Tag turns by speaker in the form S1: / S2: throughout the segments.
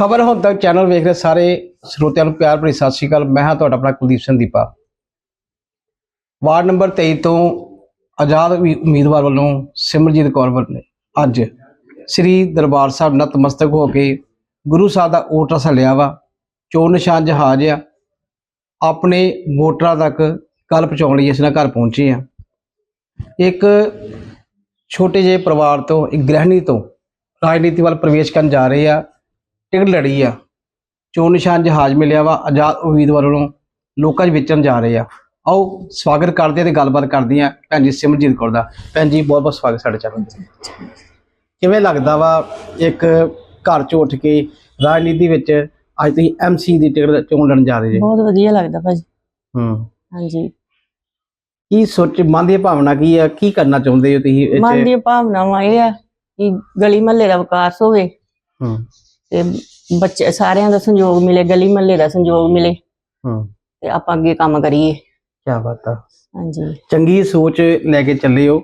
S1: ਖਬਰ ਹੁਣ ਤੱਕ ਚੈਨਲ ਵੇਖ ਰਹੇ ਸਾਰੇ ਸਰੋਤਿਆਂ ਨੂੰ ਪਿਆਰ ਭਰੀ ਸਤਿ ਸ਼੍ਰੀ ਅਕਾਲ। ਮੈਂ ਹਾਂ ਤੁਹਾਡਾ ਆਪਣਾ ਕੁਲਦੀਪ ਸਿੰਘ ਦੀਪਾ। ਵਾਰਡ ਨੰਬਰ 23 ਤੋਂ ਆਜ਼ਾਦ ਉਮੀਦਵਾਰ ਵੱਲੋਂ ਸਿਮਰਜੀਤ ਕੌਰ ਵੱਲੋਂ ਅੱਜ ਸ੍ਰੀ ਦਰਬਾਰ ਸਾਹਿਬ ਨਤਮਸਤਕ ਹੋ ਕੇ ਗੁਰੂ ਸਾਹਿਬ ਦਾ ਓਟ ਰਸ ਲਿਆ ਵਾ। ਚੋਣ ਨਿਸ਼ਾਨ ਜਹਾਜ਼ ਆ। ਆਪਣੇ ਵੋਟਰਾਂ ਤੱਕ ਗੱਲ ਪਹੁੰਚਾਉਣ ਲਈ ਅਸੀਂ ਘਰ ਪਹੁੰਚੇ ਆ। ਇੱਕ ਛੋਟੇ ਜਿਹੇ ਪਰਿਵਾਰ ਤੋਂ, ਇੱਕ ਗ੍ਰਹਿਣੀ ਤੋਂ ਰਾਜਨੀਤੀ ਵੱਲ ਪ੍ਰਵੇਸ਼ ਕਰਨ ਜਾ ਰਹੇ ਆ। ਟਿਕਟ ਲੜੀ ਆ। ਚੋਣ ਨਿਸ਼ਾਨ ਜਹਾਜ਼ ਮਿਲਿਆ ਵਾ ਆਜ਼ਾਦ ਉਮੀਦਵਾਰ ਵੱਲੋਂ ਲੋਕਾਂ 'ਚ ਵਿਚਰਨ ਜਾ ਰਹੇ ਆ। ਆਓ ਸਵਾਗਤ ਕਰਦੇ ਆ ਤੇ ਗੱਲਬਾਤ ਕਰਦੇ ਆ ਭੈਣ ਜੀ ਸਿਮਰਜੀਤ ਕੌਰ ਦਾ। ਭੈਣ ਜੀ ਬਹੁਤ ਬਹੁਤ ਸਵਾਗਤ ਸਾਡੇ ਚੈਨਲ ਤੇ। ਕਿਵੇਂ ਲੱਗਦਾ ਵਾ ਇੱਕ ਘਰ 'ਚ ਉੱਠ ਕੇ ਰਾਜਨੀਤੀ ਵਿੱਚ ਅੱਜ ਤੁਸੀਂ ਐਮਸੀ ਦੀ ਟਿਕਟ ਚੋਣ ਲੜਨ ਜਾ ਰਹੇ ਜੀ?
S2: ਬਹੁਤ ਵਧੀਆ ਲੱਗਦਾ ਭਾਜੀ।
S1: ਹੂੰ।
S2: ਹਾਂਜੀ।
S1: ਕੀ ਸੋਚ ਮਨ ਦੀ ਭਾਵਨਾ ਕੀ ਆ? ਕੀ ਕਰਨਾ ਚਾਹੁੰਦੇ ਹੋ ਤੁਸੀਂ?
S2: ਮਨ ਦੀਆਂ ਭਾਵਨਾਵਾਂ ਇਹ ਆ ਕਿ ਗਲੀ ਮਹੱਲੇ ਦਾ ਵਿਕਾਸ ਹੋਵੇ।
S1: ਹੂੰ।
S2: ਤੇ ਬੱਚੇ ਸਾਰਿਆਂ ਦਾ ਸੰਯੋਗ ਮਿਲੇ ਗਲੀ ਮਹੱਲੇ ਦਾ ਸੰਯੋਗ ਮਿਲੇ।
S1: ਹੂੰ।
S2: ਤੇ ਆਪਾਂ ਅੱਗੇ ਕੰਮ ਕਰੀਏ।
S1: ਕੀ ਬਾਤ ਆ।
S2: ਹਾਂਜੀ।
S1: ਚੰਗੀ ਸੋਚ ਲੈ ਕੇ ਚੱਲੇ ਹੋ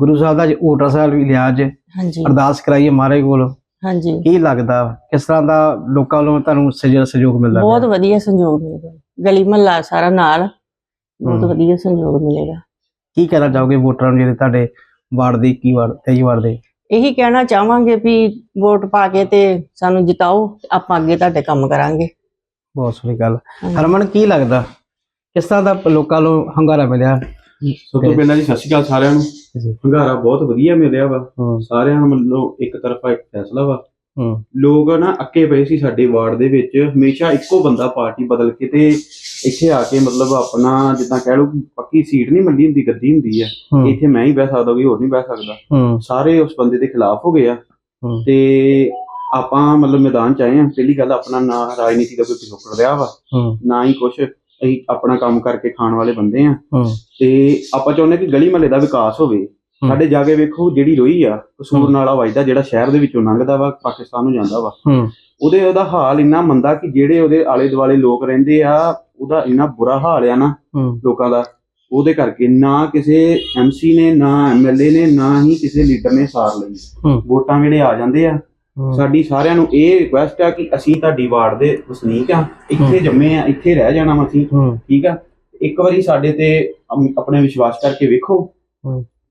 S1: ਗੁਰੂ ਸਾਹਿਬ ਦਾ ਅੱਜ ਓਟਾ ਸਾਹਿਬ ਵੀ ਲਿਆ ਅੱਜ।
S2: ਹਾਂਜੀ।
S1: ਅਰਦਾਸ ਕਰਾਈਏ ਮਹਾਰਾਜ ਕੋਲ।
S2: ਹਾਂਜੀ।
S1: ਕੀ ਲੱਗਦਾ ਕਿਸ ਤਰ੍ਹਾਂ ਦਾ ਲੋਕਾਂ ਵੱਲੋਂ ਤੁਹਾਨੂੰ ਸਹਿਯੋਗ ਸਹਿਯੋਗ ਮਿਲਦਾ
S2: ਬਹੁਤ
S1: ਪਿਆ?
S2: ਵਧੀਆ ਸੰਯੋਗ ਮਿਲੇਗਾ ਗਲੀ ਮਹੱਲਾ ਸਾਰਾ ਨਾਲ ਬਹੁਤ
S1: ਹਮ।
S2: ਵਧੀਆ ਸੰਯੋਗ ਮਿਲੇਗਾ।
S1: ਕੀ ਕਹਿਣਾ ਚਾਹੋਗੇ ਵੋਟਰਾਂ ਨੂੰ ਜਿਹੜੇ ਤੁਹਾਡੇ ਵਾਰਡ ਦੇ ਕੀ ਵਾਰਡ ਤੇਈ ਵਾਰਡ ਦੇ?
S2: ਇਹੀ ਕਹਿਣਾ ਚਾਹਾਂਗੇ ਵੀ ਵੋਟ ਪਾ ਕੇ ਤੇ ਸਾਨੂੰ ਜਿਤਾਓ ਆਪਾਂ ਅੱਗੇ ਤੁਹਾਡੇ ਕੰਮ ਕਰਾਂਗੇ।
S1: ਬਹੁਤ ਸੋਹਣੀ ਗੱਲ। ਹਰਮਨ ਕੀ ਲੱਗਦਾ? ਕਿਸ ਤਰ੍ਹਾਂ ਦਾ ਲੋਕਾਂ ਨੂੰ ਹੰਗਾਰਾ ਮਿਲਿਆ?
S3: ਸਭ ਤੋਂ ਪਹਿਲਾਂ ਜੀ ਸਤਿ ਸ਼੍ਰੀ ਅਕਾਲ ਸਾਰਿਆਂ ਨੂੰ। ਹੰਗਾਰਾ ਬਹੁਤ ਵਧੀਆ ਮਿਲਿਆ ਵਾ। ਸਾਰਿਆਂ ਨੂੰ ਮਤਲਬ ਇੱਕ ਤਰਫਾ ਇੱਕ ਫੈਸਲਾ ਵਾ। ਲੋਕ ਨਾ ਅੱਕੇ ਪਏ ਸੀ ਸਾਡੇ ਵਾਰਡ ਦੇ ਵਿੱਚ। ਹਮੇਸ਼ਾ ਇੱਕੋ ਬੰਦਾ ਪਾਰਟੀ ਬਦਲ ਕੇ ਤੇ ਇੱਥੇ ਆ ਕੇ ਮਤਲਬ ਆਪਣਾ ਜਿੱਦਾਂ ਕਹਿ ਲਓ ਪੱਕੀ ਸੀਟ ਨਹੀਂ ਮਿਲਦੀ ਹੁੰਦੀ ਗੱਦੀ ਹੁੰਦੀ
S1: ਹੂੰ।
S3: ਇੱਥੇ ਮੈਂ ਹੀ ਬਹਿ ਸਕਦਾ ਕੋਈ ਹੋਰ ਨਹੀਂ ਬਹਿ ਸਕਦਾ। ਸਾਰੇ ਉਸ ਬੰਦੇ ਦੇ ਖਿਲਾਫ ਹੋ ਗਏ ਆ। ਤੇ ਆਪਾਂ ਮਤਲਬ ਮੈਦਾਨ ਚ ਆਏ ਆ। ਪਹਿਲੀ ਗੱਲ ਆਪਣਾ ਨਾ ਰਾਜਨੀਤੀ ਦਾ ਕੋਈ ਪਿਛੋਕੜ ਰਿਹਾ ਵਾ ਨਾ ਹੀ ਕੁਛ। ਅਸੀਂ ਆਪਣਾ ਕੰਮ ਕਰਕੇ ਖਾਣ ਵਾਲੇ ਬੰਦੇ ਆ। ਤੇ ਆਪਾਂ ਚਾਹੁੰਦੇ ਕਿ ਗਲੀ ਮਹੱਲੇ ਦਾ ਵਿਕਾਸ ਹੋਵੇ। ਸਾਡੇ ਜਾ ਕੇ ਵੇਖੋ ਜਿਹੜੀ ਰੋਈ ਆ ਕਸੂਰ। ਨਾਲਾ ਵਜਦਾ ਜਿਹੜਾ ਸ਼ਹਿਰ ਦੇ ਵਿੱਚੋਂ ਲੰਘਦਾ ਵਾ ਪਾਕਿਸਤਾਨ ਨੂੰ ਜਾਂਦਾ ਵਾ। ਉਹਦੇ ਉਹਦਾ ਹਾਲ ਇੰਨਾ ਮੰਦਾ ਕਿ ਜਿਹੜੇ ਉਹਦੇ ਆਲੇ ਦੁਆਲੇ ਲੋਕ ਰਹਿੰਦੇ ਆ ਉਹਦਾ ਇੰਨਾ ਬੁਰਾ ਹਾਲ ਆ ਨਾ ਲੋਕਾਂ ਦਾ। ਉਹਦੇ ਕਰਕੇ ਨਾ ਕਿਸੇ ਐਮਸੀ ਨੇ ਨਾ ਐਮਐਲਏ ਨੇ ਨਾ ਹੀ ਕਿਸੇ ਲੀਡਰ ਨੇ ਸਾਰ ਲਈ। ਵੋਟਾਂ ਵੇਲੇ ਆ ਜਾਂਦੇ ਆ। ਸਾਡੀ ਸਾਰਿਆਂ ਨੂੰ ਇਹ ਰਿਕੁਐਸਟ ਆ ਕਿ ਅਸੀਂ ਤੁਹਾਡੀ ਵਾਰਡ ਦੇ ਵਸਨੀਕ ਆ ਇੱਥੇ। ਜੰਮੇ ਆ ਇੱਥੇ ਰਹਿ ਜਾਣਾ ਵਾ ਅਸੀਂ ਠੀਕ ਆ? ਇੱਕ ਵਾਰੀ ਸਾਡੇ ਤੇ ਆਪਣੇ ਵਿਸ਼ਵਾਸ ਕਰਕੇ ਵੇਖੋ।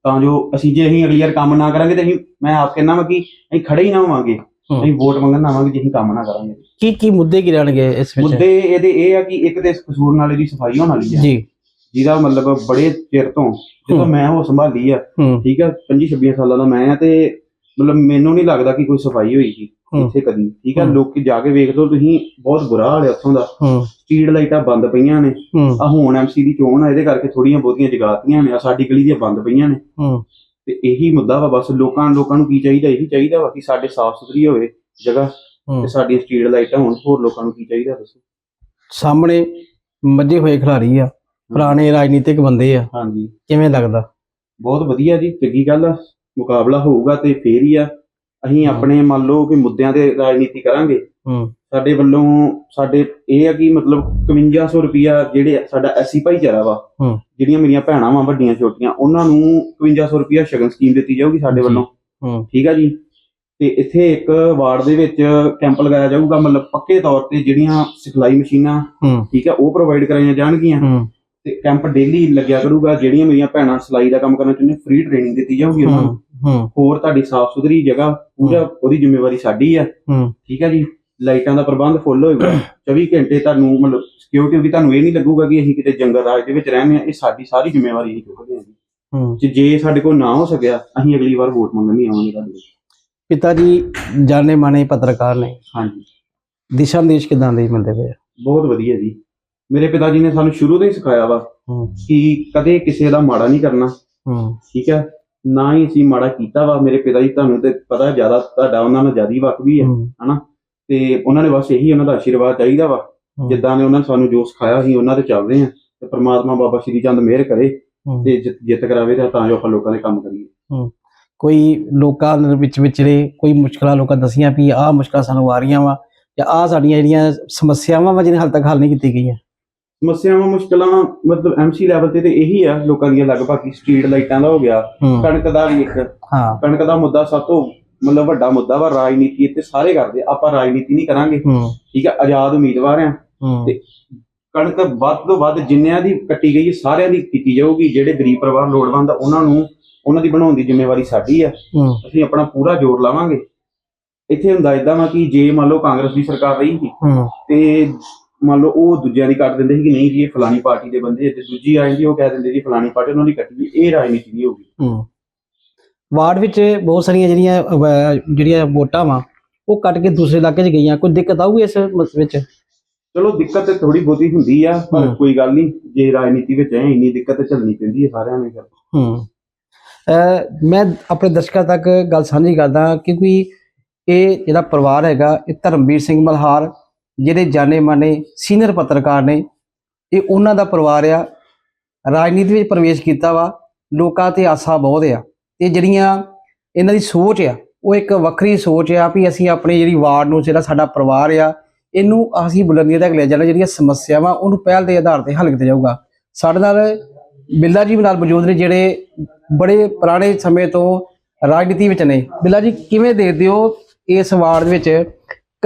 S3: ਤਾਂ ਜੋ ਅਸੀਂ ਜੇ ਅਸੀਂ ਅਗਲੀ ਵਾਰ ਕੰਮ ਨਾ ਕਰਾਂਗੇ ਤੇ ਅਸੀਂ ਮੈਂ ਆਪ ਕਹਿੰਦਾ ਵਾ ਕਿ ਅਸੀਂ ਖੜੇ ਹੀ ਨਾ ਹੋਵਾਂਗੇ। ਅਸੀਂ ਵੋਟ ਮੰਗਣ ਨਾ ਆਵਾਂਗੇ ਜੇ ਅਸੀਂ ਕੰਮ ਨਾ ਕਰਾਂਗੇ
S1: ਕੀ ਕੀ ਮੁੱਦੇ ਕੀ ਰਹਿਣਗੇ ਇਸ ਵਿੱਚ
S3: ਮੁੱਦੇ ਇਹਦੇ ਇਹ ਆ ਕਿ ਇੱਕ ਤੇ ਇਸ ਕਸੂਰ ਨਾਲੇ ਦੀ ਸਫ਼ਾਈ ਹੋਣ ਵਾਲੀ ਆ
S1: ਜੀ
S3: ਜਿਹਦਾ ਮਤਲਬ ਬੜੇ ਚਿਰ ਤੋਂ ਜਦੋਂ। ਮੈਂ ਉਹ ਸੰਭਾਲੀ ਆ
S1: ਹੂੰ
S3: ਠੀਕ ਆ 25 26 ਸਾਲਾਂ ਦਾ ਮੈਂ ਆ ਤੇ ਮਤਲਬ ਮੈਨੂੰ ਨਹੀਂ ਲੱਗਦਾ ਕਿ ਕੋਈ ਸਫ਼ਾਈ ਹੋਈ ਸੀ। ਇੱਥੇ ਕਦੀ ਠੀਕ
S1: ਹਮ।
S3: ਲੋਕੀ ਜਾ ਕੇ ਵੇਖ ਲਓ ਤੁਸੀਂ ਬਹੁਤ ਬੁਰਾ ਹਾਲ ਹੈ ਉੱਥੋਂ ਦਾ।
S1: ਹੂੰ।
S3: ਸਟਰੀਟ ਲਾਈਟਾਂ ਬੰਦ ਪਈਆਂ ਨੇ।
S1: ਹੂੰ।
S3: ਆ ਹੁਣ ਐਮਸੀ ਦੀ ਚੋਣ ਆ ਇਹਦੇ ਕਰਕੇ ਥੋੜੀਆਂ ਬਹੁਤੀਆਂ ਜਗਾਤੀਆਂ ਨੇ। ਆ ਸਾਡੀ ਗਲੀ ਦੀਆਂ ਬੰਦ ਪਈਆਂ ਨੇ।
S1: ਹੂੰ।
S3: ਤੇ ਇਹੀ ਮੁੱਦਾ ਵਾ ਬਸ ਲੋਕਾਂ ਲੋਕਾਂ ਨੂੰ ਕੀ ਚਾਹੀਦਾ? ਇਹੀ ਚਾਹੀਦਾ ਵਾ ਕਿ ਸਾਡੇ ਸਾਫ਼ ਸੁਥਰੀ ਹੋਵੇ ਜਗ੍ਹਾ
S1: ਹੂੰ।
S3: ਤੇ ਸਾਡੀ ਸਟਰੀਟ ਲਾਈਟਾਂ ਹੋਣ। ਹੋਰ ਲੋਕਾਂ ਨੂੰ ਕੀ ਚਾਹੀਦਾ ਦੱਸੋ?
S1: ਸਾਹਮਣੇ ਮੱਝੇ ਹੋਏ ਖਿਡਾਰੀ ਆ। ਪੁਰਾਣੇ ਰਾਜਨੀਤਿਕ ਬੰਦੇ ਆ।
S3: ਹਾਂਜੀ।
S1: ਕਿਵੇਂ ਲੱਗਦਾ?
S3: ਬਹੁਤ ਵਧੀਆ ਜੀ ਚੰਗੀ ਗੱਲ ਆ। ਮੁਕਾਬਲਾ ਹੋਊਗਾ ਤੇ ਫੇਰ ਹੀ ਆ। ਅਸੀਂ। ਆਪਣੇ ਮੰਨ ਲਓ ਕਿ ਮੁੱਦਿਆਂ ਤੇ ਰਾਜਨੀਤੀ ਕਰਾਂਗੇ।
S1: ਹੂੰ।
S3: ਸਾਡੇ ਵੱਲੋਂ ਸਾਡੇ ਇਹ ਆ ਕਿ ਮਤਲਬ 5100 ਰੁਪਿਆ ਜਿਹੜੇ ਸਾਡਾ ਐਸੀ ਭਾਈਚਾਰਾ ਵਾ
S1: ਹਮ।
S3: ਜਿਹੜੀਆਂ ਮੇਰੀਆਂ ਭੈਣਾਂ ਵਾ ਵੱਡੀਆਂ ਛੋਟੀਆਂ ਉਹਨਾਂ ਨੂੰ 5100 ਰੁਪਿਆ ਸ਼ਗਨ ਸਕੀਮ ਦਿੱਤੀ ਜਾਊਗੀ ਸਾਡੇ। ਵੱਲੋਂ।
S1: ਹੂੰ।
S3: ਠੀਕ ਆ ਜੀ? ਤੇ ਇੱਥੇ ਇੱਕ ਵਾਰਡ ਦੇ ਵਿੱਚ ਕੈਂਪ ਲਗਾਇਆ ਜਾਊਗਾ ਮਤਲਬ ਪੱਕੇ ਤੌਰ ਤੇ ਜਿਹੜੀਆਂ ਸਿਖਲਾਈ ਮਸ਼ੀਨਾਂ
S1: ਹੂੰ।
S3: ਠੀਕ ਆ ਉਹ ਪ੍ਰੋਵਾਈਡ ਕਰਾਈਆਂ ਜਾਣਗੀਆਂ।
S1: ਹੂੰ।
S3: ਤੇ ਕੈਂਪ ਡੇਲੀ ਲੱਗਿਆ ਕਰੂਗਾ ਜਿਹੜੀਆਂ ਮੇਰੀਆਂ ਭੈਣਾਂ ਸਿਲਾਈ ਦਾ ਕੰਮ ਕਰਨਾ ਚਾਹੁੰਦੀਆਂ ਫ੍ਰੀ ਟ੍ਰੇਨਿੰਗ ਦਿੱਤੀ ਜਾਊਗੀ ਉਹਨਾਂ ਨੂੰ।
S1: ਹੂੰ। ਹੂੰ
S3: ਹੋਰ ਤੁਹਾਡੀ ਸਾਫ਼ ਸੁਥਰੀ ਜਗ੍ਹਾ ਪੂਰਾ ਉਹਦੀ ਜ਼ਿੰਮੇਵਾਰੀ ਸਾਡੀ ਆ।
S1: ਹੂੰ।
S3: ਠੀਕ ਆ ਜੀ? ਲਾਈਟਾਂ ਦਾ ਪ੍ਰਬੰਧ ਫੁੱਲ ਹੋਏਗਾ। 24 ਘੰਟੇ ਤੁਹਾਨੂੰ ਮਤਲਬ ਸਿਕਿਉਰਿਟੀ ਵੀ ਤੁਹਾਨੂੰ ਇਹ ਨਹੀਂ ਲੱਗੂਗਾ ਕਿ ਅਸੀਂ ਕਿਤੇ ਜੰਗਲ ਰਾਜ ਦੇ ਵਿੱਚ ਰਹਿੰਦੇ ਆ ਇਹ ਸਾਡੀ ਸਾਰੀ ਜ਼ਿੰਮੇਵਾਰੀ ਅਸੀਂ ਚੁੱਕਦੇ ਹਾਂ ਜੀ।
S1: ਹੂੰ।
S3: ਤੇ ਜੇ ਸਾਡੇ ਕੋਲ ਨਾ ਹੋ ਸਕਿਆ ਅਸੀਂ ਅਗਲੀ ਵਾਰ ਵੋਟ ਮੰਗਣ ਨਹੀਂ ਆਵਾਂਗੇ ਤੁਹਾਡੇ।
S1: ਪਿਤਾ ਜੀ ਜਾਣੇ ਮਾਣੇ ਪੱਤਰਕਾਰ ਨੇ।
S3: ਹਾਂਜੀ।
S1: ਦਿਸ਼ਾ ਨਿਰਦੇਸ਼ ਕਿਦਾਂ ਦੇ ਮਿਲਦੇ ਪਏ?
S3: ਬਹੁਤ ਵਧੀਆ ਜੀ। ਮੇਰੇ ਪਿਤਾ ਜੀ ਨੇ ਸਾਨੂੰ ਸ਼ੁਰੂ ਤੋਂ ਹੀ ਸਿਖਾਇਆ ਵਾ
S1: ਹੂੰ।
S3: ਕਿ ਕਦੇ ਕਿਸੇ ਦਾ ਮਾੜਾ ਨਹੀਂ ਕਰਨਾ।
S1: ਹੂੰ।
S3: ਠੀਕ ਹੈ ਨਾ ਹੀ ਅਸੀਂ ਮਾੜਾ ਕੀਤਾ ਵਾ ਮੇਰੇ ਪਿਤਾ ਜੀ ਤੁਹਾਨੂੰ ਤੇ ਪਤਾ ਜ਼ਿਆਦਾ ਤੁਹਾਡਾ ਉਹਨਾਂ ਨਾਲ ਜ਼ਿਆਦਾ ਵਕ ਵੀ ਹੈ
S1: ਹੂੰ।
S3: ਤੇ ਉਹਨਾਂ ਨੇ ਬਸ ਇਹੀ ਉਹਨਾਂ ਦਾ ਆਸ਼ੀਰਵਾਦ ਚਾਹੀਦਾ ਵਾ
S1: ਹੂੰ,
S3: ਜਿੱਦਾਂ ਨੇ ਉਹਨਾਂ ਨੇ ਸਾਨੂੰ ਜੋ ਸਿਖਾਇਆ ਸੀ ਉਹਨਾਂ ਤੇ ਚੱਲ ਰਹੇ ਆ ਤੇ ਪ੍ਰਮਾਤਮਾ ਬਾਬਾ ਸ਼੍ਰੀ ਚੰਦ ਮਿਹਰ ਕਰੇ
S1: ਹੂੰ।
S3: ਤੇ ਜਿੱਤ ਜਿੱਤ ਕਰਾਵੇ ਤਾਂ ਤਾਂ ਜੋ ਆਪਾਂ ਲੋਕਾਂ ਦੇ ਕੰਮ ਕਰੀਏ।
S1: ਕੋਈ ਲੋਕਾਂ ਦੇ ਵਿੱਚ ਵਿਚਰੇ ਕੋਈ ਮੁਸ਼ਕਲਾਂ ਲੋਕਾਂ ਦੱਸੀਆਂ ਵੀ ਆਹ ਮੁਸ਼ਕਲਾਂ ਸਾਨੂੰ ਆ ਰਹੀਆਂ ਵਾ ਜਾਂ ਆਹ ਸਾਡੀਆਂ ਜਿਹੜੀਆਂ ਸਮੱਸਿਆਵਾਂ ਵਾ ਜਿਹਨੇ ਹਾਲ ਤੱਕ ਹੱਲ ਨਹੀਂ ਕੀਤੀ ਗਈਆਂ।
S3: ਸਮੱਸਿਆਵਾਂ ਮੁਸ਼ਕਲਾਂ ਮਤਲਬ ਐਮਸੀ ਲੈਵਲ ਤੇ ਤੇ ਇਹੀ ਆ ਲੋਕਾਂ ਦੀਆਂ ਲਗਭਗ ਸਟਰੀਟ ਲਾਈਟਾਂ ਦਾ ਹੋ ਗਿਆ
S1: ਹੂੰ।
S3: ਕਣਕ ਦਾ ਵੀ ਇੱਕ
S1: ਹਾਂ।
S3: ਕਣਕ ਦਾ ਮੁੱਦਾ ਸਭ ਤੋਂ ਮਤਲਬ ਵੱਡਾ ਮੁੱਦਾ ਵਾ ਰਾਜਨੀਤੀ ਇੱਥੇ ਸਾਰੇ ਕਰਦੇ ਆ। ਆਪਾਂ ਰਾਜਨੀਤੀ ਨਹੀਂ ਕਰਾਂਗੇ।
S1: ਹੂੰ।
S3: ਠੀਕ ਆ ਆਜ਼ਾਦ ਉਮੀਦਵਾਰ ਆ।
S1: ਹੂੰ।
S3: ਤੇ ਕਣਕ ਵੱਧ ਤੋਂ ਵੱਧ ਜਿੰਨਿਆਂ ਦੀ ਕੱਟੀ ਗਈ ਹੈ ਸਾਰਿਆਂ ਦੀ ਕੀਤੀ ਜਾਊਗੀ ਜਿਹੜੇ ਗਰੀਬ ਪਰਿਵਾਰ ਲੋੜਵੰਦ ਆ ਉਹਨਾਂ ਨੂੰ ਉਹਨਾਂ ਦੀ ਬਣਾਉਣ ਦੀ ਜ਼ਿੰਮੇਵਾਰੀ ਸਾਡੀ ਆ।
S1: ਹੂੰ।
S3: ਅਸੀਂ ਆਪਣਾ ਪੂਰਾ ਜ਼ੋਰ ਲਾਵਾਂਗੇ। ਇੱਥੇ ਹੁੰਦਾ ਇਦਾਂ ਵਾ ਕਿ ਜੇ ਮੰਨ ਲਓ ਕਾਂਗਰਸ ਦੀ ਸਰਕਾਰ ਰਹੀ ਸੀ
S1: ਹੂੰ।
S3: ਤੇ ਮੰਨ ਲਓ ਉਹ ਦੂਜਿਆਂ ਦੀ ਕੱਟ ਦਿੰਦੇ ਸੀ ਕਿ ਨਹੀਂ ਜੀ ਇਹ ਫਲਾਨੀ ਪਾਰਟੀ ਦੇ ਬੰਦੇ ਆ, ਤੇ ਦੂਜੀ ਆ ਜਾਂਦੀ ਉਹ ਕਹਿ ਦਿੰਦੇ ਜੀ ਫਲਾਨੀ ਪਾਰਟੀ ਉਹਨਾਂ ਦੀ ਕੱਟੀ ਇਹ ਰਾਜਨੀਤੀ ਨਹੀਂ ਹੋਊਗੀ
S1: ਹੂੰ। ਵਾਰਡ ਵਿੱਚ ਬਹੁਤ ਸਾਰੀਆਂ ਜਿਹੜੀਆਂ ਅਹ, ਜਿਹੜੀਆਂ ਵੋਟਾਂ ਵਾ ਉਹ ਕੱਟ ਕੇ ਦੂਸਰੇ ਇਲਾਕੇ 'ਚ ਗਈਆਂ। ਕੋਈ ਦਿੱਕਤ ਆਊਗੀ ਇਸ ਮਸ- ਵਿੱਚ?
S3: ਚਲੋ ਦਿੱਕਤ ਤੇ ਥੋੜੀ ਬਹੁਤੀ ਹੁੰਦੀ ਆ ਪਰ
S1: ਹੂੰ।
S3: ਕੋਈ ਗੱਲ ਨਹੀਂ ਜੇ ਰਾਜਨੀਤੀ ਵਿੱਚ ਐ ਇੰਨੀ ਦਿੱਕਤ ਝੱਲਣੀ ਪੈਂਦੀ ਹੈ ਸਾਰਿਆਂ ਨੂੰ ਫਿਰ
S1: ਅਹ ਮੈਂ ਆਪਣੇ ਦਰਸ਼ਕਾਂ ਤੱਕ ਗੱਲ ਸਾਂਝੀ ਕਰਦਾ ਕਿਉਂਕਿ ਇਹ ਜਿਹੜਾ ਪਰਿਵਾਰ ਹੈਗਾ ਇਹ ਧਰਮਵੀਰ ਸਿੰਘ ਮਲਹਾਰ ਜਿਹੜੇ ਜਾਣੇ ਮਾਨੇ ਸੀਨੀਅਰ ਪੱਤਰਕਾਰ ਨੇ, ਇਹ ਉਹਨਾਂ ਦਾ ਪਰਿਵਾਰ ਆ। ਰਾਜਨੀਤੀ ਵਿੱਚ ਪ੍ਰਵੇਸ਼ ਕੀਤਾ ਵਾ। ਲੋਕਾਂ ਤੇ ਆਸਾ ਬਹੁਤ ਆ। ਤੇ ਜਿਹੜੀਆਂ ਇਹਨਾਂ ਦੀ ਸੋਚ ਆ, ਉਹ ਇੱਕ ਵੱਖਰੀ ਸੋਚ ਆ ਵੀ ਅਸੀਂ ਆਪਣੀ ਜਿਹੜੀ ਵਾਰਡ ਨੂੰ, ਜਿਹੜਾ ਸਾਡਾ ਪਰਿਵਾਰ ਆ, ਇਹਨੂੰ ਅਸੀਂ ਬੁਲੰਦੀਆਂ ਤੱਕ ਲੈ ਜਾਣਾ। ਜਿਹੜੀਆਂ ਸਮੱਸਿਆਵਾਂ, ਉਹਨੂੰ ਪਹਿਲ ਦੇ ਆਧਾਰ ਤੇ ਹੱਲ ਕੀਤਾ ਜਾਊਗਾ। ਸਾਡੇ ਨਾਲ ਬਿੱਲਾ ਜੀ ਨਾਲ ਮੌਜੂਦ ਨੇ, ਜਿਹੜੇ ਬੜੇ ਪੁਰਾਣੇ ਸਮੇਂ ਤੋਂ ਰਾਜਨੀਤੀ ਵਿੱਚ ਨੇ। ਬਿੱਲਾ ਜੀ ਕਿਵੇਂ ਦੇਖਦੇ ਹੋ ਇਸ ਵਾਰਡ ਵਿੱਚ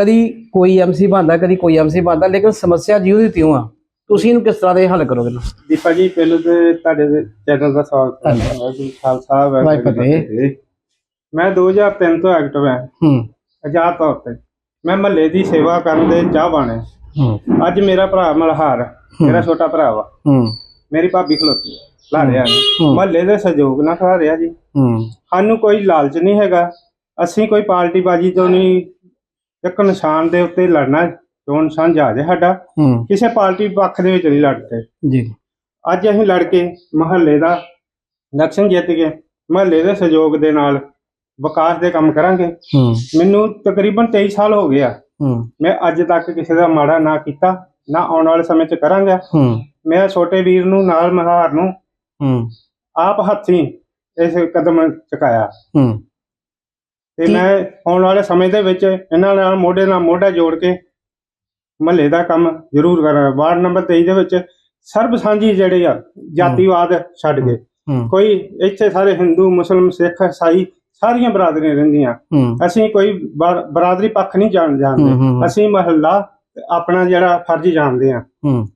S1: ਕਦੀ ਕੋਈ ਐਮਸੀ ਬਣਦਾ ਕਦੀ ਕੋਈ ਐਮਸੀ ਬਣਦਾ ਲੇਕਿਨ ਸਮੱਸਿਆ ਜਿਉਂ ਦੀ ਤਿਉਂ ਆ। ਤੁਸੀਂ ਇਹਨੂੰ ਕਿਸ ਤਰ੍ਹਾਂ ਦੇ ਹੱਲ ਕਰੋਗੇ? ਨਾ
S4: ਦੀਪਾ ਜੀ ਪਹਿਲਾਂ ਤੇ ਤੁਹਾਡੇ ਚੈਨਲ ਦਾ ਸਵਾਗਤ ਹਾਂ। ਵਾਹਿਗੁਰੂ ਖਾਲਸਾ ਵਾਹਿਗੁਰੂ ਜੀ
S1: ਫਤਿਹ।
S4: ਮੈਂ 2003 ਤੋਂ ਐਕਟਿਵ ਹਾਂ।
S1: ਹੂੰ।
S4: ਆਜ਼ਾਦ ਤੌਰ ਤੇ। ਮੈਂ ਮਹੱਲੇ ਦੀ ਸੇਵਾ ਕਰਨ ਦੇ ਚਾਹਵਾਨ ਹਾਂ। ਅੱਜ ਮੇਰਾ ਭਰਾ ਮਲਹਾਰ ਮੇਰਾ ਛੋਟਾ ਭਰਾ ਵਾ।
S1: ਹੂੰ।
S4: ਮੇਰੀ ਭਾਬੀ ਖਲੋਤੀ ਲਾ ਰਿਹਾ
S1: ਹੂੰ।
S4: ਮਹੱਲੇ ਦੇ ਸਹਿਯੋਗ ਨਾਲ ਖੜਾ ਰਿਹਾ ਜੀ।
S1: ਹੂੰ।
S4: ਸਾਨੂੰ ਕੋਈ ਲਾਲਚ ਨਹੀਂ ਹੈਗਾ। ਅਸੀਂ ਕੋਈ ਪਾਰਟੀ ਬਾਜੀ ਤੋਂ ਨਹੀਂ ਇੱਕ ਨਿਸ਼ਾਨ ਦੇ ਉੱਤੇ ਲੜਨਾ ਚੋਣ ਨਿਸ਼ਾਨ ਜਾ ਜੇ ਸਾਡਾ
S1: ਹੂੰ।
S4: ਕਿਸੇ ਪਾਰਟੀ ਪੱਖ ਦੇ ਵਿੱਚ ਨਹੀਂ ਲੜਦੇ।
S1: ਜੀ।
S4: ਅੱਜ ਅਸੀਂ ਲੜ ਕੇ ਮਹੱਲੇ ਦਾ ਇਲੈਕਸ਼ਨ ਜਿੱਤ ਕੇ ਮਹੱਲੇ ਦੇ ਸਹਿਯੋਗ ਦੇ ਨਾਲ ਵਿਕਾਸ ਦੇ ਕੰਮ ਕਰਾਂਗੇ।
S1: ਹੂੰ।
S4: ਮੈਨੂੰ ਤਕਰੀਬਨ 23 ਸਾਲ ਹੋ ਗਏ ਆ।
S1: ਹੂੰ।
S4: ਮੈਂ ਅੱਜ ਤੱਕ ਕਿਸੇ ਦਾ ਮਾੜਾ ਨਾ ਕੀਤਾ ਨਾ ਆਉਣ ਵਾਲੇ ਸਮੇਂ 'ਚ ਕਰਾਂਗਾ।
S1: ਹੂੰ।
S4: ਮੈਂ ਛੋਟੇ ਵੀਰ ਨੂੰ ਨਾਲ ਮਹਾਰ ਨੂੰ
S1: ਹੂੰ।
S4: ਆਪ ਹੱਥੀਂ ਇਸ ਕਦਮ ਚੁਕਾਇਆ।
S1: ਹੂੰ।
S4: ਤੇ ਮੈਂ ਆਉਣ ਵਾਲੇ ਸਮੇਂ ਦੇ ਵਿੱਚ ਇਹਨਾਂ ਨਾਲ ਮੋਢੇ ਨਾਲ ਮੋਢਾ ਜੋੜ ਕੇ ਮਹੱਲੇ ਦਾ ਕੰਮ ਜ਼ਰੂਰ ਕਰਾਂ। ਵਾਰਡ ਨੰਬਰ 23 ਦੇ ਵਿੱਚ ਸਰਬ ਸਾਂਝੀ ਜਿਹੜੇ ਆ ਜਾਤੀਵਾਦ ਛੱਡ ਕੇ। ਕੋਈ ਇੱਥੇ ਸਾਰੇ ਹਿੰਦੂ ਮੁਸਲਮ ਸਿੱਖ ਈਸਾਈ ਸਾਰੀਆਂ ਬਰਾਦਰੀਆਂ ਰਹਿੰਦੀਆਂ। ਅਸੀਂ ਕੋਈ ਬਰ- ਬਰਾਦਰੀ ਪੱਖ ਨਹੀਂ ਜਾਣ ਜਾਣਦੇ। ਅਸੀਂ ਮਹੱਲਾ ਆਪਣਾ ਜਿਹੜਾ ਫਰਜ਼ ਜਾਣਦੇ ਆ।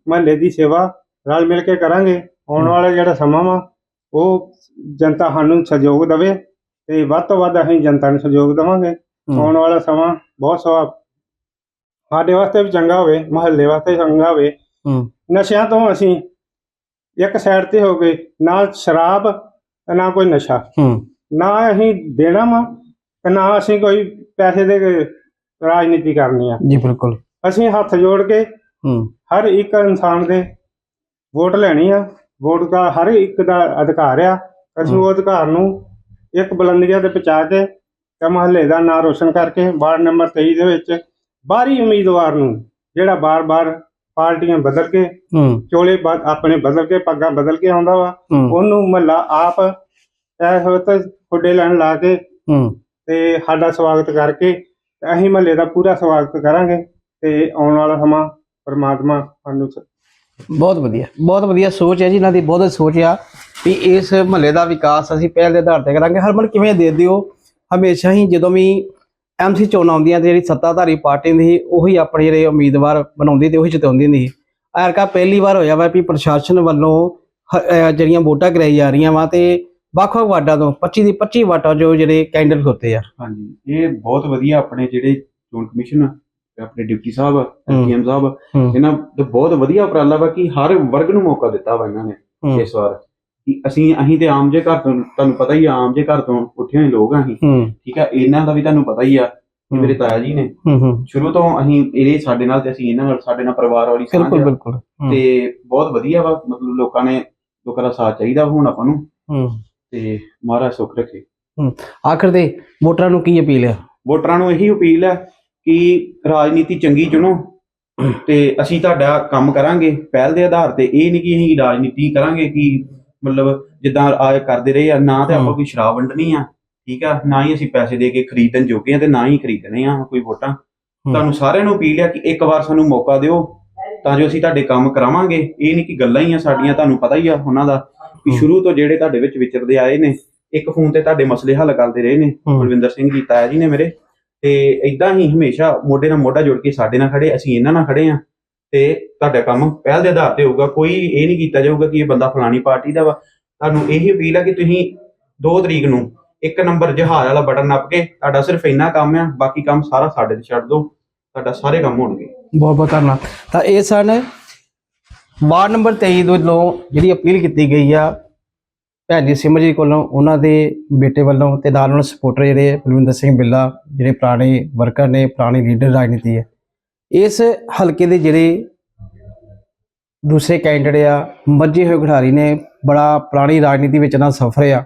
S4: ਮਹੱਲੇ ਦੀ ਸੇਵਾ ਰਲ ਮਿਲ ਕੇ ਕਰਾਂਗੇ। ਆਉਣ ਵਾਲਾ ਜਿਹੜਾ ਸਮਾਂ ਵਾ ਉਹ ਜਨਤਾ ਸਾਨੂੰ ਸਹਿਯੋਗ ਦੇਵੇ। ਤੇ ਵੱਧ ਤੋਂ ਵੱਧ ਅਸੀਂ ਜਨਤਾ ਨੂੰ ਸਹਿਯੋਗ ਦੇਵਾਂਗੇ। ਆਉਣ ਵਾਲਾ ਸਮਾਂ ਬਹੁਤ ਸਵਾ ਸਾਡੇ ਵਾਸਤੇ ਵੀ ਚੰਗਾ ਹੋਵੇ ਮਹੱਲੇ ਵਾਸਤੇ ਚੰਗਾ ਹੋਵੇ। ਨਸ਼ਿਆਂ ਤੋਂ ਅਸੀਂ ਇੱਕ ਸਾਈਡ ਤੇ ਹੋ ਗਏ ਨਾ ਸ਼ਰਾਬ ਨਾ ਕੋਈ ਨਸ਼ਾ। ਨਾ ਅਸੀਂ ਦੇਣਾ ਵਾ ਤੇ ਨਾ ਅਸੀਂ ਕੋਈ ਪੈਸੇ ਦੇ ਰਾਜਨੀਤੀ ਕਰਨੀ ਆ।
S1: ਜੀ ਬਿਲਕੁਲ।
S4: ਅਸੀਂ ਹੱਥ ਜੋੜ ਕੇ ਹਰ ਇੱਕ ਇਨਸਾਨ ਦੇ ਵੋਟ ਲੈਣੀ ਆ। ਵੋਟ ਦਾ ਹਰ ਇੱਕ ਦਾ ਅਧਿਕਾਰ ਆ। ਅਸੀਂ ਉਹ ਅਧਿਕਾਰ ਨੂੰ ਇੱਕ ਬੁਲੰਦੀਆਂ ਤੇ ਪਹੁੰਚਾ ਕੇ ਤੇ ਮਹੱਲੇ ਦਾ ਨਾਂ ਰੋਸ਼ਨ ਕਰਕੇ ਵਾਰਡ ਨੰਬਰ 23 ਦੇ ਵਿੱਚ ਬਾਹਰੀ ਉਮੀਦਵਾਰ ਨੂੰ ਜਿਹੜਾ ਬਾਰ-ਬਾਰ ਪਾਰਟੀਆਂ ਬਦਲ ਕੇ ਚੋਲੇ ਆਪਣੇ ਬਦਲ ਕੇ ਪੱਗਾਂ ਬਦਲ ਕੇ ਆਉਂਦਾ ਵਾ ਉਹਨੂੰ ਮਹੱਲਾ ਆਪ ਇਹ ਹੋ ਤਾਂ ਖੁੱਡੇ ਲੈਣ ਲਾ ਕੇ ਤੇ ਸਾਡਾ ਸਵਾਗਤ ਕਰਕੇ ਤੇ ਅਸੀਂ ਮਹੱਲੇ ਦਾ ਪੂਰਾ ਸਵਾਗਤ ਕਰਾਂਗੇ ਤੇ ਆਉਣ ਵਾਲਾ ਸਮਾਂ ਪਰਮਾਤਮਾ ਸਾਨੂੰ
S1: ਬਹੁਤ ਵਧੀਆ ਬਹੁਤ ਵਧੀਆ ਸੋਚ ਹੈ ਜੀ ਇਹਨਾਂ ਦੀ ਬਹੁਤ ਸੋਚ ਆ। ਵੀ ਇਸ ਮਹੱਲੇ ਦਾ ਵਿਕਾਸ ਅਸੀਂ ਪਹਿਲ ਦੇ ਆਧਾਰ ਤੇ ਕਰਾਂਗੇ ਹਰਮਨ ਕਿਵੇਂ ਦੇਖਦੇ ਹੋ ਹਮੇਸ਼ਾ ਹੀ ਜਦੋਂ ਵੀ ਐਮਸੀ ਚੋਣਾਂ ਆਉਂਦੀਆਂ ਤੇ ਜਿਹੜੀ ਸੱਤਾਧਾਰੀ ਪਾਰਟੀ ਹੁੰਦੀ ਉਹੀ ਆਪਣੇ ਜਿਹੜੇ ਉਮੀਦਵਾਰ ਬਣਾਉਂਦੀ ਤੇ ਉਹੀ ਜਿਤਾਉਂਦੀ ਹੁੰਦੀ ਐਰਕਾ ਪਹਿਲੀ ਵਾਰ ਹੋਇਆ ਵਾ ਵੀ ਪ੍ਰਸ਼ਾਸਨ ਵੱਲੋਂ ਜਿਹੜੀਆਂ ਵੋਟਾਂ ਕਰਾਈ ਜਾ ਰਹੀਆਂ ਵਾ ਤੇ ਵੱਖ-ਵੱਖ ਵਾਰਡਾਂ ਤੋਂ 25 ਦੀ 25 ਵਾਟਾਂ ਜੋ ਜਿਹੜੇ ਕੈਂਡੀਡੇਟ ਹੁੰਦੇ ਆ
S3: ਹਾਂਜੀ ਇਹ ਬਹੁਤ ਵਧੀਆ ਆਪਣੇ ਜਿਹੜੇ ਚੋਣ ਕਮਿਸ਼ਨ ਆਪਣੇ ਡਿਪਟੀ ਸਾਹਿਬ। ਐਸਡੀਐਮ ਸਾਹਿਬ। ਇਹਨਾਂ ਦਾ ਬਹੁਤ ਵਧੀਆ ਉਪਰਾਲਾ ਵਾ ਕਿ ਹਰ ਵਰਗ ਨੂੰ ਮੌਕਾ ਦਿੱਤਾ ਵਾ ਇਹਨਾਂ ਨੇ। ਇਸ ਵਾਰ ਕਿ ਅਸੀਂ ਅਸੀਂ ਤੇ ਆਮ ਜੇ ਘਰ ਤੋਂ ਤੁਹਾਨੂੰ ਪਤਾ ਹੀ ਆ ਆਮ ਜੇ ਘਰ ਤੋਂ ਉੱਠੇ ਹੋਏ ਲੋਕ ਆ ਅਸੀਂ।
S1: ਹੂੰ।
S3: ਠੀਕ ਆ? ਇਹਨਾਂ ਦਾ ਵੀ ਤੁਹਾਨੂੰ ਪਤਾ ਹੀ ਆ ਕਿ ਮੇਰੇ ਤਾਇਆ ਜੀ ਨੇ।
S1: ਹੂੰ ਹੂੰ।
S3: ਸ਼ੁਰੂ ਤੋਂ ਅਸੀਂ ਇਹ ਸਾਡੇ ਨਾਲ ਤੇ ਅਸੀਂ ਇਹਨਾਂ ਨਾਲ ਸਾਡੇ ਨਾਲ ਪਰਿਵਾਰ ਵਾਲੀ ਸਾਂਝ
S1: ਬਿਲਕੁਲ
S3: ਆ।
S1: ਬਿਲਕੁਲ ਹੂੰ,
S3: ਤੇ ਬਹੁਤ ਵਧੀਆ ਵਾ ਮਤਲਬ ਲੋਕਾਂ ਨੇ ਲੋਕਾਂ ਦਾ ਸਾਥ ਚਾਹੀਦਾ ਵਾ ਹੁਣ ਆਪਾਂ ਨੂੰ।
S1: ਹੂੰ।
S3: ਤੇ ਮਹਾਰਾਜ ਸੁੱਖ ਰੱਖੇ।
S1: ਆਖਰ ਦੇ ਵੋਟਰਾਂ ਨੂੰ ਕੀ ਅਪੀਲ ਹੈ
S3: ਵੋਟਰਾਂ ਨੂੰ ਇਹੀ ਅਪੀਲ ਹੈ ਕਿ ਰਾਜਨੀਤੀ ਚੰਗੀ ਚੁਣੋ ਤੇ ਅਸੀਂ ਤੁਹਾਡਾ ਕੰਮ ਕਰਾਂਗੇ। ਪਹਿਲ ਦੇ ਆਧਾਰ ਤੇ ਇਹ ਨਹੀਂ ਕਿ ਅਸੀਂ ਰਾਜਨੀਤੀ ਕਰਾਂਗੇ ਕਿ ਮਤਲਬ ਜਿੱਦਾਂ ਆਏ ਕਰਦੇ ਰਹੇ ਆ ਨਾ ਤੇ ਆਪਾਂ। ਕੋਈ ਸ਼ਰਾਬ ਵੰਡਣੀ ਆ ਠੀਕ ਆ? ਨਾ ਹੀ ਅਸੀਂ ਪੈਸੇ ਦੇ ਕੇ ਖਰੀਦਣ ਜੋਗੇ ਆ ਤੇ ਨਾ ਹੀ ਖਰੀਦਣੇ ਆ ਕੋਈ ਵੋਟਾਂ। ਤੁਹਾਨੂੰ ਸਾਰਿਆਂ ਨੂੰ ਅਪੀਲ ਹੈ ਕਿ ਇੱਕ ਵਾਰ ਸਾਨੂੰ ਮੌਕਾ ਦਿਓ ਤਾਂ ਜੋ ਅਸੀਂ ਤੁਹਾਡੇ ਕੰਮ ਕਰਾਵਾਂਗੇ। ਇਹ ਨਹੀਂ ਕਿ ਗੱਲਾਂ ਹੀ ਆ ਸਾਡੀਆਂ ਤੁਹਾਨੂੰ ਪਤਾ ਹੀ ਆ ਉਹਨਾਂ ਦਾ ਕਿ। ਸ਼ੁਰੂ ਤੋਂ ਜਿਹੜੇ ਤੁਹਾਡੇ ਵਿੱਚ ਵਿਚਰਦੇ ਆਏ ਨੇ ਇੱਕ ਫੋਨ ਤੇ ਤੁਹਾਡੇ ਮਸਲੇ ਹੱਲ ਕਰਦੇ ਰਹੇ ਨੇ। ਬਲਵਿੰਦਰ ਸਿੰਘ ਜੀ ਤਾਇਆ ਜੀ ਨੇ ਮੇਰੇ। ਤੇ ਇਦਾਂ ਹੀ ਹਮੇਸ਼ਾ ਮੋਢੇ ਨਾਲ ਮੋਢਾ ਜੋੜ ਕੇ ਸਾਡੇ ਨਾਲ ਖੜੇ ਅਸੀਂ ਇਹਨਾਂ ਨਾਲ ਖੜੇ ਆ। ਤੇ ਤੁਹਾਡਾ ਕੰਮ ਪਹਿਲ ਦੇ ਆਧਾਰ ਤੇ ਹੋਊਗਾ, ਕੋਈ ਇਹ ਨਹੀਂ ਕੀਤਾ ਜਾਊਗਾ ਕਿ ਇਹ ਬੰਦਾ ਫਲਾਣੀ ਪਾਰਟੀ ਦਾ ਵਾ। ਤੁਹਾਨੂੰ ਇਹੀ ਅਪੀਲ ਆ ਕਿ ਤੁਸੀਂ 2 ਤਰੀਕ ਨੂੰ ਇੱਕ ਨੰਬਰ ਜਹਾਜ਼ ਵਾਲਾ ਬਟਨ ਨੱਪ ਕੇ ਤੁਹਾਡਾ ਸਿਰਫ ਇੰਨਾ ਕੰਮ ਆ, ਬਾਕੀ ਕੰਮ ਸਾਰਾ ਸਾਡੇ ਤੇ ਛੱਡ ਦਿਓ। ਤੁਹਾਡਾ ਸਾਰੇ ਕੰਮ ਹੋਣਗੇ।
S1: ਬਹੁਤ ਬਹੁਤ ਧੰਨਵਾਦ। ਤਾਂ ਇਹ ਸਨ ਵਾਰਡ ਨੰਬਰ 23 ਦੇ ਵੱਲੋਂ ਜਿਹੜੀ ਅਪੀਲ ਕੀਤੀ ਗਈ ਆ, ਭੈਣ ਜੀ ਸਿਮਰਜੀਤ ਕੋਲੋਂ, ਉਹਨਾਂ ਦੇ ਬੇਟੇ ਵੱਲੋਂ ਤੇ ਨਾਲ ਉਹਨਾਂ ਸਪੋਰਟਰ ਜਿਹੜੇ ਬਲਵਿੰਦਰ ਸਿੰਘ ਬਿੱਲਾ, ਜਿਹੜੇ ਪੁਰਾਣੇ ਵਰਕਰ ਨੇ, ਪੁਰਾਣੇ ਲੀਡਰ ਰਾਜਨੀਤੀ ਹੈ। ਇਸ ਹਲਕੇ ਦੇ ਜਿਹੜੇ ਦੂਸਰੇ ਕੈਂਡੀਡੇਟ ਆ, ਮੱਝੇ ਹੋਏ ਖਿਡਾਰੀ ਨੇ ਬੜਾ ਪੁਰਾਣੀ ਰਾਜਨੀਤੀ ਵਿੱਚ ਨਾ ਸਫਰ ਆ।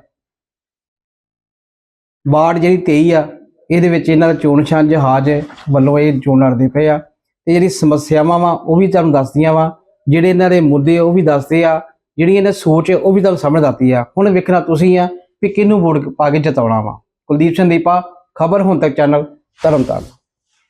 S1: ਵਾਰਡ ਜਿਹੜੀ 23 ਆ, ਇਹਦੇ ਵਿੱਚ ਇਹਨਾਂ ਦਾ ਚੋਣ ਨਿਸ਼ਾਨ ਜਹਾਜ਼ ਵੱਲੋਂ ਇਹ ਚੋਣ ਲੜਦੇ ਪਏ ਆ ਤੇ ਜਿਹੜੀ ਸਮੱਸਿਆਵਾਂ ਵਾ, ਉਹ ਵੀ ਤੁਹਾਨੂੰ ਦੱਸਦੀਆਂ ਵਾ, ਜਿਹੜੇ ਇਹਨਾਂ ਦੇ ਮੁੱਦੇ ਉਹ ਵੀ ਦੱਸਦੇ ਆ, ਜਿਹੜੀ ਇਹਨਾਂ ਦੀ ਸੋਚ ਹੈ ਉਹ ਵੀ ਤੁਹਾਨੂੰ ਸਮਝ ਆਤੀ ਆ। ਹੁਣ ਵੇਖਣਾ ਤੁਸੀਂ ਆ ਵੀ ਕਿਹਨੂੰ ਵੋਟ ਪਾ ਕੇ ਜਿਤਾਉਣਾ ਵਾ। ਕੁਲਦੀਪ ਸਿੰਘ ਦੀਪਾ ਖਬਰ ਹੁਣ ਤੱਕ ਚੈਨਲ ਤਰਨਤਾਰਨ